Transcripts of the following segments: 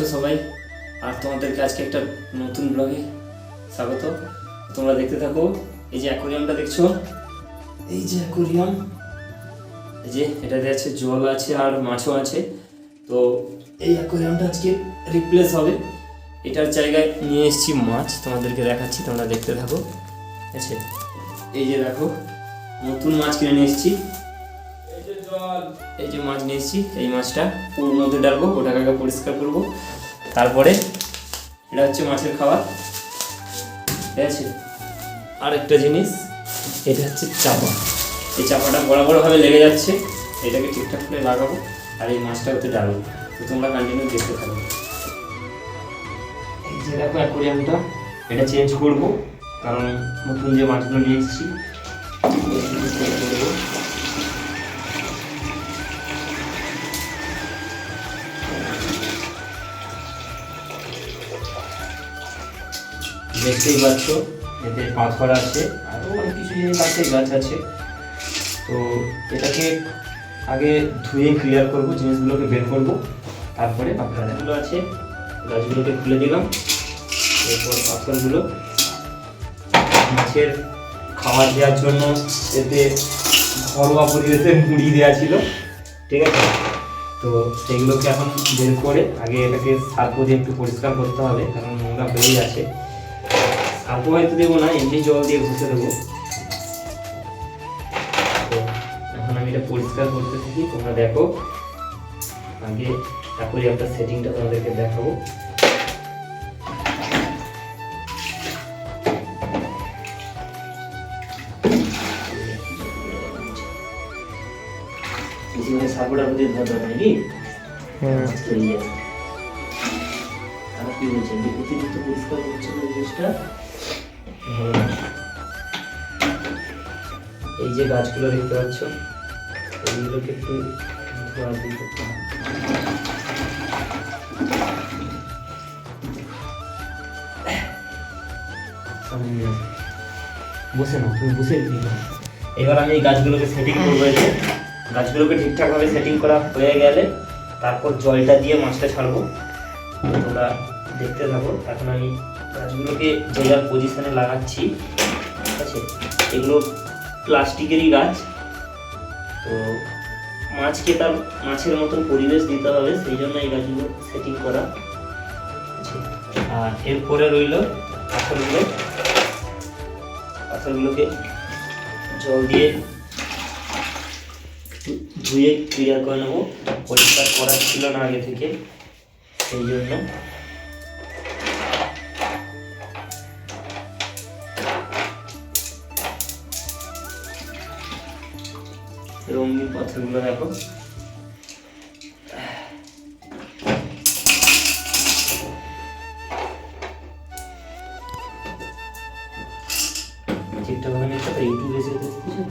আছো সবাই? আর তোমাদেরকে আজকে একটা নতুন ব্লগে স্বাগত। তোমরা দেখতে থাকো, এই যে অ্যাকোরিয়ামটা দেখছ? এই যে অ্যাকোরিয়াম এই যে এটাতে আছে জল আছে আর মাছও আছে। তো এই অ্যাকোরিয়ামটা আজকে রিপ্লেস হবে। এটার জায়গায় নিয়ে এসেছি মাছ, তোমাদেরকে দেখাচ্ছি, তোমরা দেখতে থাকো। ঠিক আছে? এই যে দেখো, নতুন মাছ কিনে নিয়ে এসেছি। এই যে মাছ নিয়ে এসেছি এই মাছটা ওর মধ্যে ডালবো ওটাকে আগে পরিষ্কার করব। তারপরে এটা হচ্ছে মাছের খাবার। ঠিক আছে? আর একটা জিনিস, এটা হচ্ছে চাপা। এই চাপাটা বড় বড়ভাবে লেগে যাচ্ছে, এটাকে ঠিকঠাক করে লাগাবো আর এই মাছটা ওতে ডালবো। তো তোমরা কন্টিনিউ দেখতে থাকো। এই যে দেখো অ্যাকোরিয়ামটা, এটা চেঞ্জ করব, কারণ নতুন যে মাছগুলো নিয়ে এসেছি দেখতেই পাচ্ছ, এতে পাথর আছে আরও অনেক কিছু জিনিস আছে, গাছ আছে। তো এটাকে আগে ধুয়ে ক্লিয়ার করব, জিনিসগুলোকে বের করব। তারপরে গাছগুলো আছে, গাছগুলোকে খুলে দিলাম। এরপর পাথরগুলো মাছের খাবার দেওয়ার জন্য এতে ঘরোয়া পরিবেশে মুড়ি দেওয়া ছিল, ঠিক আছে? তো সেগুলোকে এখন বের করে আগে এটাকে সার্পো দিয়ে একটু পরিষ্কার করতে হবে, কারণ নোংরা হয়েই আছে। সার্পো হয়তো দেবো না এমনি জল দিয়ে ঘষে দেবো। এখন আমি এটা পরিষ্কার করতে থাকি তোমরা দেখো। আগে তারপরে একটা সেটিংটা তোমাদেরকে দেখাবো। বেশি সার্পোটা প্রতি ধরতে হবে নাকি তারা কি? বলছেন যে। অতিরিক্ত পরিষ্কার করছে না জিনিসটা। এই যে গাছগুলো দেখতে পাচ্ছ এইগুলোকে একটু করতে হবে। নিয়ে আসো। বসে না তুমি বসে এবার আমি এই গাছগুলোকে সেটিং করব এই গাছগুলোকে ঠিকঠাকভাবে সেটিং করা হয়ে গেলে তারপর জলটা দিয়ে মাছটা ছাড়বো। তোমরা দেখতে থাকো। এখন আমি গাছগুলোকে যে যার পজিশনে লাগাচ্ছি, ঠিক আছে? এগুলো প্লাস্টিকেরই গাছ। তো মাছকে তার মাছের মতন পরিবেশ দিতে হবে, সেই জন্য এই গাছগুলো সেটিং করা। আর এরপরে রইল পাথরগুলো। পাথরগুলোকে জল দিয়ে ধুয়ে ক্লিয়ার করে নেব। পরিষ্কার করা ছিল না আগে থেকে, সেই জন্য পাথরগুলো দেখো ঠিকঠাক ভাবে নিতে পারি ইউটিউবে এসে দেখতেছো?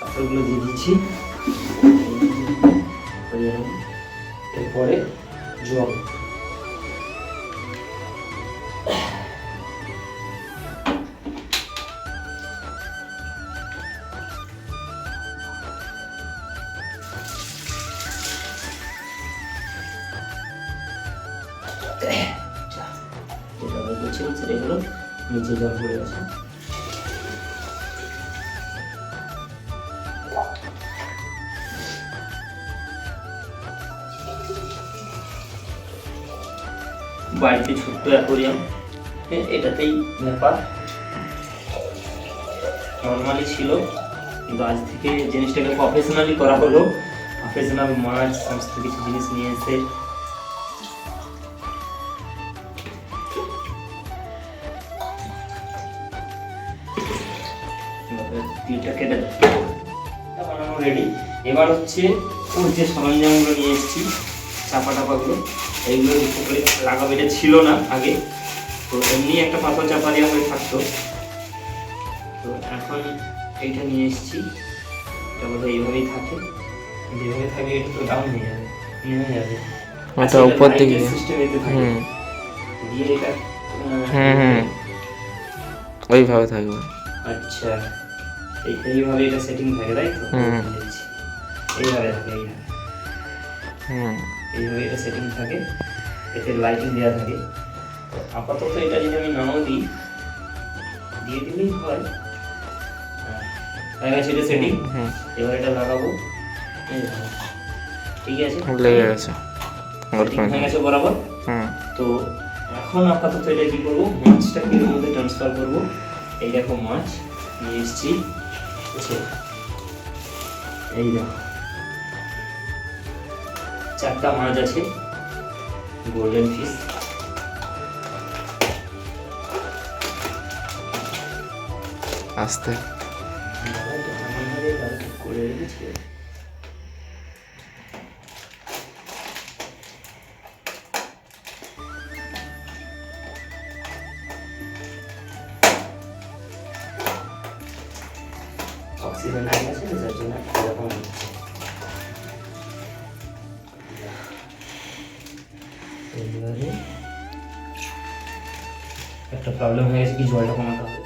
পাথরগুলো দিয়ে দিচ্ছি এরপরে জল আবার গুছিয়ে নিচ্ছে এগুলো নিচে জল পড়ে গেছে। বাড়িতে ছোট্ট অ্যাকোরিয়াম। এটাতেই ব্যাপার। নর্মালি ছিল, কিন্তু আজ থেকে জিনিসটাকে প্রফেশনালি করা হলো। প্রফেশনাল মাছ সমস্ত কিছু জিনিস নিয়ে এসে। এবার হচ্ছে ওর যে সরঞ্জামগুলো নিয়ে এসেছি। চাপা টাপাগুলো এইগুলো উপরে লাগাবো। এটা ছিল না আগে। তো এমনি একটা পাথর চাপা দেওয়া হয়ে থাকতো। তো এখন এইটা নিয়ে এসেছি। এটা বোধহয় এইভাবেই থাকে। যেভাবে থাকে এটা তো ডাউন হয়ে যাবে নেমে যাবে। আচ্ছা, উপর দিকে। হুম। দিয়ে এটা হুম হুম। ওইভাবে থাকবে। আচ্ছা। এই এইভাবে এটা সেটিং থাকে তাই তো। এইভাবে থাকে এইভাবে। হুম। এইভাবে এটা সেটিং থাকে এতে লাইটিং দেওয়া থাকে। তো আপাতত এটা যদি আমি নাও দিই দিয়ে দিলেই হয়। হ্যাঁ, গেছে এটা সেটিং এবার এটা লাগাবো। ঠিক আছে? লেগে গেছে। হয়ে গেছে বরাবর। তো এখন আপাতত এটা কি করব? মাছটাকে এর মধ্যে ট্রান্সফার করব? এই দেখো মাছ নিয়ে এসছি। এই দেখো। চারটা মাছ আছে। গোল্ডেন ফিশ আস্তে। করে রেখেছি অক্সিজেন তো যার জন্য এরকম হচ্ছে। এবারে একটা প্রবলেম হয়ে গেছে কি জলটা কমাতে হবে?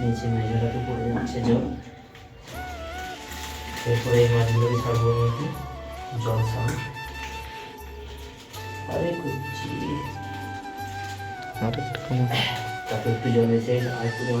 নিচে মেজরাতে পড়ে যাচ্ছে জল। এরপরে এই মাছগুলোকে ছাড়বো মধ্যে জল সাম আরে কুচি। তারপর একটু জল এসে আর একটু জল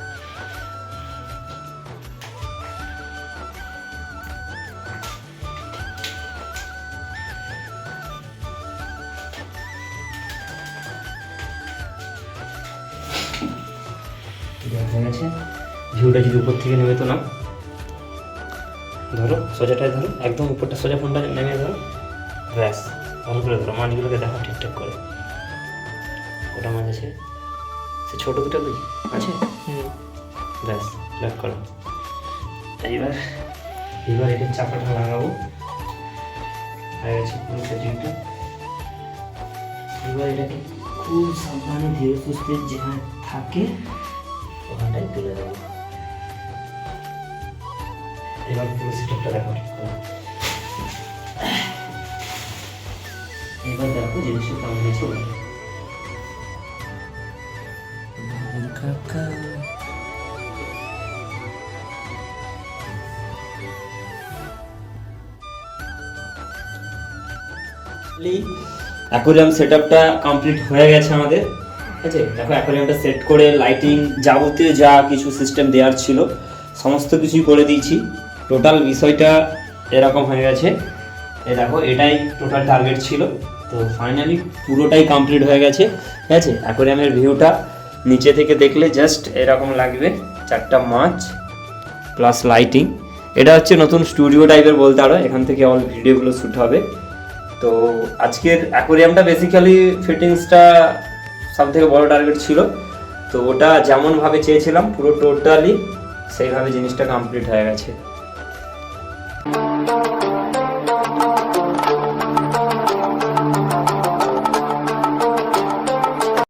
ভিউটা যদি উপর থেকে নেমে তো না ধরো সোজাটায় ধরো একদম উপরটা সোজা ফোনটা নেমে ধরো। ব্যাস ভালো করে ধরো মাছগুলোকে দেখো ঠিকঠাক করে। ওটা মাছ আছে। সে ছোটো দুটো দুই আছে। ব্যাস ব্যাক করো। এইবার? এবার এটা চাপাটা লাগাবো। হয়ে গেছে পুরো সেটিংটা এবার এটাকে খুব সাবধানে ধীরে সুস্থে যেখানে থাকে ওখানটায় তুলে দেবো। এবার পুরো সেটআপটা দেখো এবার দেখো জিনিসটা কেমন হয়েছে। কাকা। অ্যাকোরিয়াম সেটআপটা কমপ্লিট হয়ে গেছে আমাদের। ঠিক আছে? দেখো অ্যাকোরিয়ামটা সেট করে লাইটিং যাবতীয় যা কিছু সিস্টেম দেওয়ার ছিল সমস্ত কিছুই করে দিয়েছি। টোটাল বিষয়টা এরকম হয়ে গেছে। এই দেখো, এটাই টোটাল টার্গেট ছিল। তো ফাইনালি পুরোটাই কমপ্লিট হয়ে গেছে। ঠিক আছে? অ্যাকোরিয়ামের ভিউটা নিচে থেকে দেখলে জাস্ট এরকম লাগবে। চারটা মাছ প্লাস লাইটিং এটা হচ্ছে নতুন স্টুডিও টাইপের বলতে পারো এখান থেকে অল ভিডিওগুলো শ্যুট হবে। তো আজকের অ্যাকোরিয়ামটা বেসিক্যালি ফিটিংসটা সব থেকে বড় টার্গেট ছিল। তো ওটা যেমনভাবে চেয়েছিলাম, পুরো টোটালি সেইভাবে জিনিসটা কমপ্লিট হয়ে গেছে। Música